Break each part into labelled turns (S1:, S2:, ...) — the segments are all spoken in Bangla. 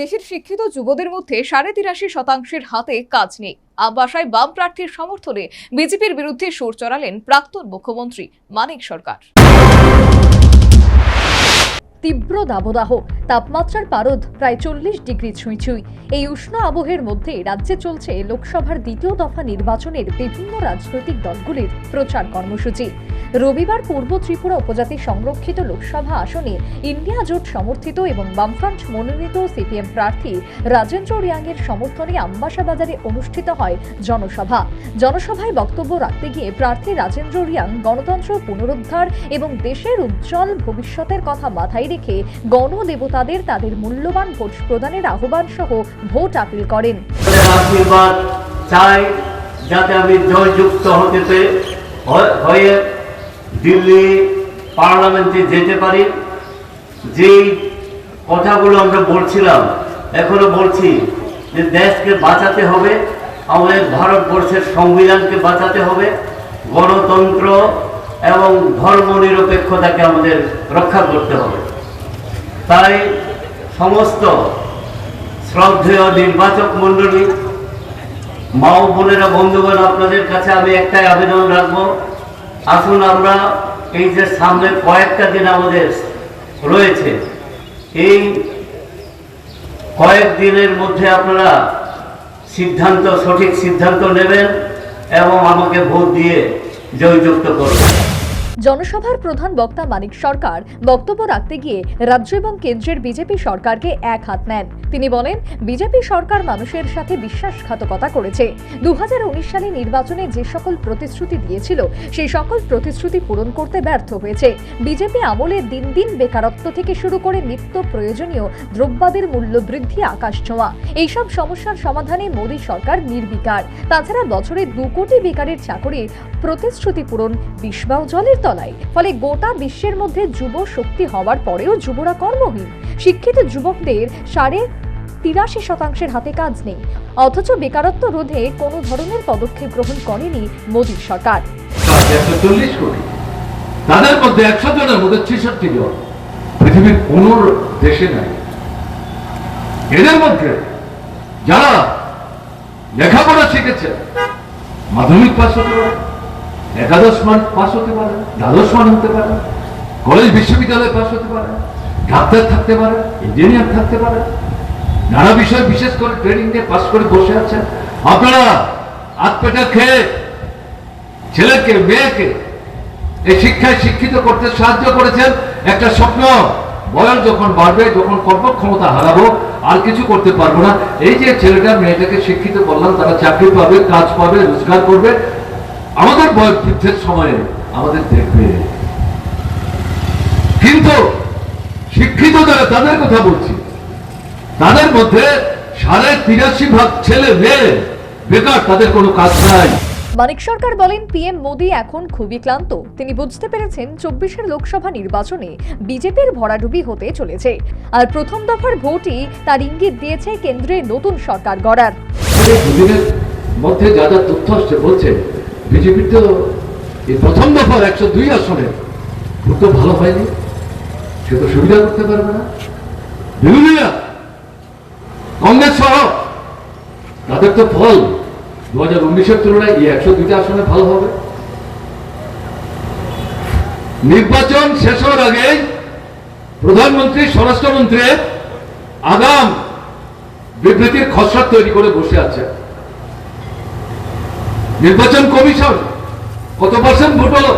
S1: দেশের শিক্ষিত যুবদের মধ্যে সাড়ে তিরাশি শতাংশের হাতে কাজ নেই। আবাসায় বাম প্রার্থীর সমর্থনে বিজেপির বিরুদ্ধে সুর চড়ালেন প্রাক্তন মুখ্যমন্ত্রী মানিক সরকার। তীব্র দাবদাহ। তাপমাত্রার পারদ প্রায় চল্লিশ ডিগ্রি ছুঁই ছুঁই এই উষ্ণ আবহের মধ্যে রাজ্যে চলছে লোকসভার দ্বিতীয় দফা নির্বাচনের বিভিন্ন রাজনৈতিক দলগুলির প্রচার কর্মসূচি। রবিবার পূর্ব ত্রিপুরা উপজাতি সংরক্ষিত লোকসভা আসনে ইন্ডিয়া জোট সমর্থিত এবং বামফ্রন্ট মনোনীত সিপিএম প্রার্থী রাজেন্দ্র রিয়াংয়ের সমর্থনে আম্বাসা বাজারে অনুষ্ঠিত হয় জনসভা। জনসভায় বক্তব্য রাখতে গিয়ে প্রার্থী রাজেন্দ্র রিয়াং গণতন্ত্র পুনরুদ্ধার এবং দেশের উজ্জ্বল ভবিষ্যতের কথা মাথায় রেখে গণদেবতাদের তাদের মূল্যবান ভোট প্রদানের আহ্বান সহ ভোট আপিল করেন।
S2: যাতে আমি জয়যুক্ত হতে হয়ে দিল্লি পার্লামেন্টে যেতে পারি। যেই কথাগুলো আমরা বলছিলাম, এখনও বলছি যে দেশকে বাঁচাতে হবে, আমাদের ভারতবর্ষের সংবিধানকে বাঁচাতে হবে, গণতন্ত্র এবং ধর্ম নিরপেক্ষতাকে আমাদের রক্ষা করতে হবে। তাই সমস্ত শ্রদ্ধেয় নির্বাচক মণ্ডলী, মা ও বোনেরা, বন্ধুগণ, আপনাদের কাছে আমি একটাই আবেদন রাখব। আসুন আমরা এই যে সামনে কয়েকটা দিন আমাদের রয়েছে, এই কয়েক দিনের মধ্যে আপনারা সিদ্ধান্ত, সঠিক সিদ্ধান্ত নেবেন এবং আমাকে ভোট দিয়ে জয়যুক্ত করবেন।
S1: জনসভার প্রধান বক্তা মানিক সরকার বক্তব্য রাখতে গিয়ে রাজ্য এবং কেন্দ্রের বিজেপি সরকারকে এক হাত নেন। তিনি বলেন, বিজেপি সরকার মানুষের সাথে বিশ্বাসঘাতকতা করেছে। দু সালে নির্বাচনে যে সকল প্রতিশ্রুতি দিয়েছিল, সেই সকল প্রতিশ্রুতি পূরণ করতে ব্যর্থ হয়েছে। বিজেপি আমলে দিন দিন বেকারত্ব থেকে শুরু করে নিত্য প্রয়োজনীয় দ্রব্যাদির মূল্য বৃদ্ধি, আকাশ ছোঁয়া। এইসব সমস্যার সমাধানে মোদী সরকার নির্বিকার। তাছাড়া বছরে দু কোটি বেকারের চাকরির প্রতিশ্রুতি পূরণ বিষবাও জলের তলায়। ফলে গোটা বিশ্বের মধ্যে যুব শক্তি হওয়ার পরেও যুবরা কর্মহীন। শিক্ষিত যুবকদের সাড়ে তিরাশি শতাংশের হাতে কাজ নেই। অথচ বেকারত্ব রোধে কোনো ধরনের পদক্ষেপ গ্রহণ করেনি মোদী সরকার।
S3: তাদের মধ্যে একশো জনের মধ্যে ছেষট্টি জন। পৃথিবীর কোন দেশে নাই। এদের মধ্যে যারা লেখাপড়া শিখেছে, মাধ্যমিক হতে পারে একাদশ মান পাস হতে পারে, দ্বাদশ মান হতে পারে, কলেজ বিশ্ববিদ্যালয়ে পাস হতে পারে, ডাক্তার থাকতে পারে ইঞ্জিনিয়ার থাকতে পারে, নানা বিষয় বিশেষ করে ট্রেনিং নিয়ে পাস করে বসে আছেন। আপনারা হাত পেটা খেয়ে ছেলেকে, মেয়েকে এই শিক্ষায় শিক্ষিত করতে সাহায্য করেছেন। একটা স্বপ্ন, বয়স যখন বাড়বে, যখন কর্মক্ষমতা হারাবো, আর কিছু করতে পারব না। এই যে ছেলেটা, মেয়েটাকে শিক্ষিত করলাম, তারা চাকরি পাবে, কাজ পাবে, রোজগার করবে আমাদের বয়স বৃদ্ধের সময়ে আমাদের দেখবে। কিন্তু শিক্ষিত যারা তাদের কথা বলছি। তাদের মধ্যে সাড়ে তিরাশি ভাগ ছেলে মেয়ে বেকার তাদের কোনো কাজ নাই।
S1: মানিক সরকার বলেন পিএম মোদী এখন খুবই ক্লান্ত। তিনি বুঝতে পেরেছেন চব্বিশের লোকসভা নির্বাচনে বিজেপির ভরাডুবি হতে চলেছে। আর প্রথম দফার ভোটই তার ইঙ্গিত দিয়েছে কেন্দ্রে নতুন সরকার গড়ার।
S3: মধ্যে যা যা তথ্য আসছে বলছে বিজেপির তো এই প্রথম দফার একশো দুই আসনে ভোট ভালো হয়নি। সে তো সুবিধা করতে পারবে না। বিরোধীরা, কংগ্রেস সহ, তাদের তো ফল। দু হাজার উনিশের তুলনায় এই একশো দুইটা আসনে ভালো হবে। নির্বাচন শেষ হওয়ার আগে প্রধানমন্ত্রী, স্বরাষ্ট্রমন্ত্রী আগাম বিবৃতির খসড়া তৈরি করে বসে আছে নির্বাচন কমিশন, কত পার্সেন্ট ভোট হলো?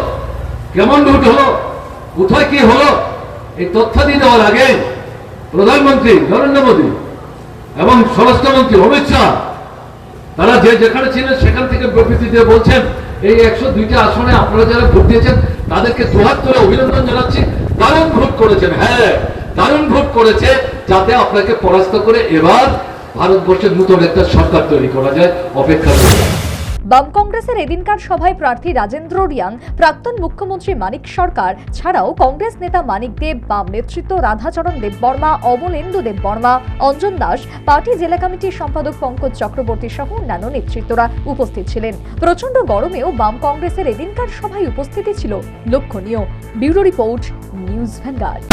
S3: কেমন ভোট হলো? কোথায় কি হলো? এই তথ্যাদি দেওয়ার আগে প্রধানমন্ত্রী নরেন্দ্র মোদী এবং স্বরাষ্ট্রমন্ত্রী অমিত শাহ, তারা যে যেখানে ছিলেন সেখান থেকে বিবৃতি দিয়ে বলছেন, এই একশো দুইটা আসনে আপনারা যারা ভোট দিয়েছেন, তাদেরকে দুহাত ধরে অভিনন্দন জানাচ্ছি। দারুণ ভোট করেছেন হ্যাঁ দারুণ ভোট করেছে, যাতে আপনাকে পরাস্ত করে এবার ভারতবর্ষের নতুন একটা সরকার তৈরি করা যায়, অপেক্ষা করুন।
S1: বাম কংগ্রেসের এদিনকার সভায় প্রার্থী রাজেন্দ্র রিয়াং, প্রাক্তন মুখ্যমন্ত্রী মানিক সরকার ছাড়াও কংগ্রেস নেতা মানিক দেব বাম নেতৃত্ব রাধাচরণ দেববর্মা অমলেন্দু দেববর্মা, অঞ্জন দাস, পার্টি জেলা কমিটির সম্পাদক পঙ্কজ চক্রবর্তী সহ অন্যান্য নেতৃত্বরা উপস্থিত ছিলেন। প্রচণ্ড গরমেও বাম কংগ্রেসের এদিনকার সভায় উপস্থিতি ছিল লক্ষণীয়। Bureau report, news Vanguard.